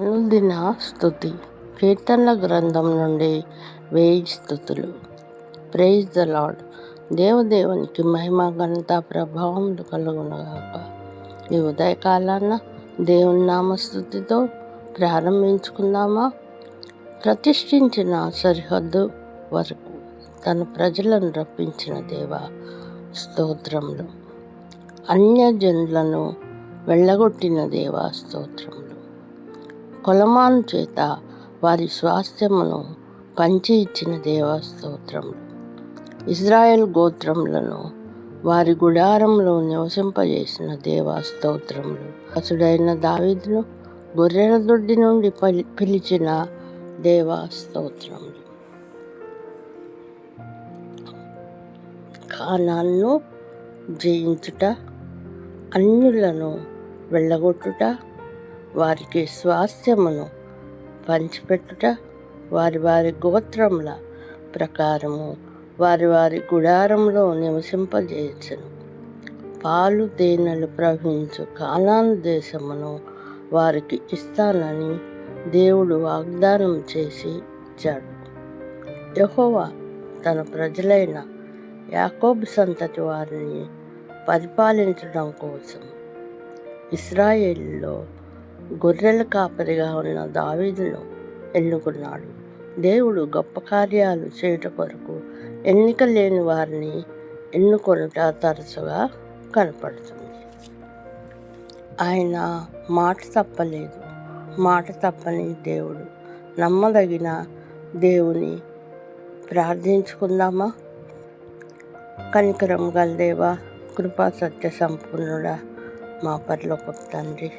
అనుదిన స్థుతి. కీర్తనల గ్రంథం నుండి వేయి స్థుతులు. ప్రైజ్ ద లాడ్ దేవదేవునికి మహిమ ఘనత ప్రభావం కలుగునగాక ఈ ఉదయకాలాన దేవుని నామస్థుతితో ప్రారంభించుకుందామా? ప్రతిష్ఠించిన సరిహద్దు వరకు తన ప్రజలను రప్పించిన దేవ స్తోత్రములు. అన్యజనులను వెళ్ళగొట్టిన దేవా స్తోత్రములు. కొలమాను చేత వారి స్వాస్థ్యమును పంచి ఇచ్చిన దేవస్తోత్రములు ఇజ్రాయెల్ గోత్రములను వారి గుడారంలో నివసింపజేసిన దేవాస్తోత్రములు అసుడైన దావిదును గొర్రెల దొడ్డి నుండి పలి పిలిచిన దేవాస్తోత్రములు కానాన్ను జయించుట అన్యులను వెళ్ళగొట్టుట వారికి స్వాస్థ్యమును పంచిపెట్టుట వారి వారి గోత్రముల ప్రకారము వారి వారి గుడారంలో నివసింపజేయచ్చును పాలు తేనెలు ప్రవహించు కానాను దేశమును వారికి ఇస్తానని దేవుడు వాగ్దానం చేసి ఇచ్చాడు. యహోవా తన ప్రజలైన యాకోబు సంతతి వారిని పరిపాలించడం కోసం ఇస్రాయేల్లో గొర్రెల కాపరిగా ఉన్న దావీదును ఎన్నుకున్నాడు. దేవుడు గొప్ప కార్యాలు చేయుట కొరకు ఎన్నిక లేని వారిని ఎన్నుకొనుట తరచుగా కనపడుతుంది. ఆయన మాట తప్పలేదు. మాట తప్పని దేవుడు నమ్మదగిన దేవుని ప్రార్థించుకుందామా? కనికరం గలదేవా కృపా సత్య సంపూర్ణుడా మా పరలోక తండ్రి.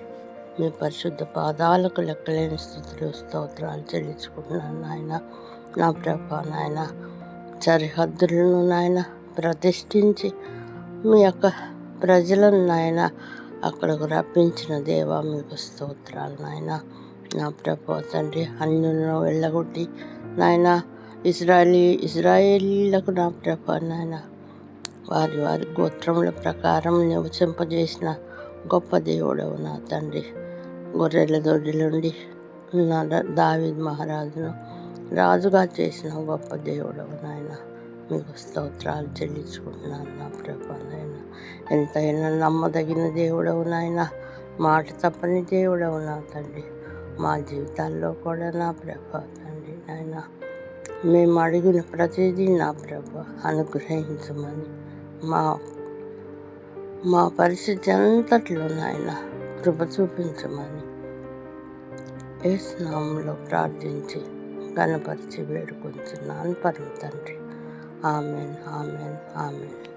మీ పరిశుద్ధ పాదాలకు లెక్కలేని స్థితిలో స్తోత్రాలు చెల్లించుకుంటున్నాను నాయన. నా ప్రభా నాయన సరిహద్దులను నాయన ప్రతిష్ఠించి మీ యొక్క ప్రజలను నాయన అక్కడకు రప్పించిన దేవా మీకు స్తోత్రాలు నాయన. నా ప్రభా తండ్రి అన్యులను వెళ్ళగొట్టి నాయన ఇజ్రాయలీ ఇజ్రాయేలీలకు నా ప్రభా నాయన వారి వారి గోత్రముల ప్రకారం నివసింపజేసిన గొప్ప దేవుడవు నా తండ్రి. గొర్రెల దొడ్డి నుండి దావిద్ మహారాజును రాజుగా చేసిన గొప్ప దేవుడు నాయన. మీకు స్తోత్రాలు చెల్లించుకుంటున్నాను నా ప్రభా నాయన. ఎంతైనా నమ్మదగిన దేవుడవు నాయన. మాట తప్పని దేవుడవు నా తండ్రి. మా జీవితాల్లో కూడా నా ప్రభ తండ్రి నాయన. మేము అడిగిన ప్రతిదీ నా ప్రభ అనుగ్రహించమని మా మా పరిస్థితి అంతట్లో నాయన. కృప చూపించమని. ఏ స్నామంలో ప్రార్థించి గణపరిచి వేడుకొంచున్నాను పరమ తండ్రి. Amen amen amen.